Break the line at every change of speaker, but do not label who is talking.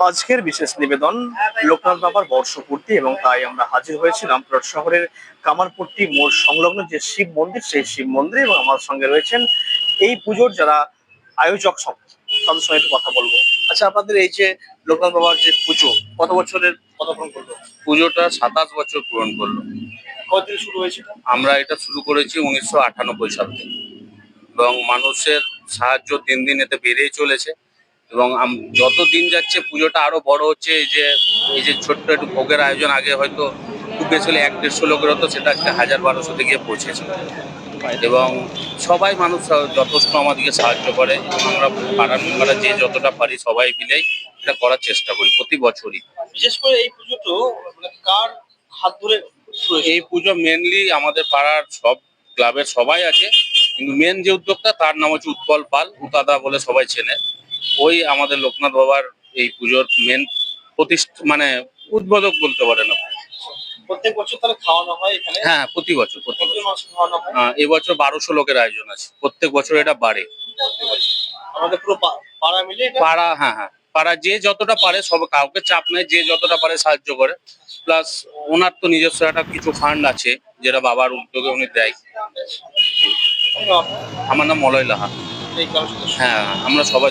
আজকের বিশেষ নিবেদন লোকনাথ বাবার বর্ষপূর্তি এবং তাই আমরা হাজির হয়েছিলাম রামপুরহাট শহরের কামারপট্টি মোড় সংলগ্ন যে শিব মন্দির সেই শিব মন্দিরে এবং আমার সঙ্গে রয়েছেন এই পুজোর যারা আয়োজক সব তাদের সঙ্গে একটু কথা বলব। আচ্ছা আপনাদের এই যে লোকনাথ বাবার যে পুজো কত বছরের পদার্পণ করল?
পুজোটা সাতাশ বছর পূরণ করল।
কতদিন শুরু হয়েছিল?
আমরা এটা শুরু করেছি উনিশশো আটানব্বই সাল থেকে। এবং মানুষের সাহায্য দিন দিন এতে বেড়েই চলেছে। এবং আম- যত দিন যাচ্ছে পুজোটা আরও বড় হচ্ছে এই যে এই যে ছোট্ট একটু ভোগের আয়োজন আগে হয়তো খুব বেশি হলে এক দেড়শো লোকের হতো সেটা আজকে হাজার বারোশোতে গিয়ে পৌঁছেছে। এবং সবাই মানুষ যথেষ্ট আমাদেরকে সাহায্য করে এবং আমরা পাড়ার মেম্বাররা যে যতটা পারি সবাই মিলেই এটা করার চেষ্টা করি প্রতি বছরই।
বিশেষ করে এই পুজোটো মানে কার হাত ধরে
এই পুজো মেনলি আমাদের পাড়ার সব ক্লাবের সবাই আছে কিন্তু মেন যে উদ্যোক্তা তার নাম হচ্ছে উৎপল পাল। উতাদা বলে সবাই চেনে। ওই আমাদের লোকনাথ বাবার এই পুজোর মেন প্রতিষ্ঠা মানে উদ্বোধক বলতে পারেন আপনি।
প্রত্যেক বছর তাহলে খাওয়ানো হয় এখানে?
হ্যাঁ প্রতি বছর প্রতি বছর।
মানুষ খাওয়ানো
আহ, এবছর বারোশো লোকের আয়োজন আছে। প্রত্যেক বছর এটা বাড়ে।
আমাদের পুরো পাড়া মিলে
পাড়া হ্যাঁ হ্যাঁ। পাড়া যে যতটা পারে সব কাউকে চাপ নেই যে যতটা পারে সাহায্য করে। প্লাস ওনার তো নিজস্ব একটা কিছু ফান্ড আছে যেটা বাবার উদ্যোগে উনি দেয়। আমার নাম মলয় লাহা। হ্যাঁ আমরা সবাই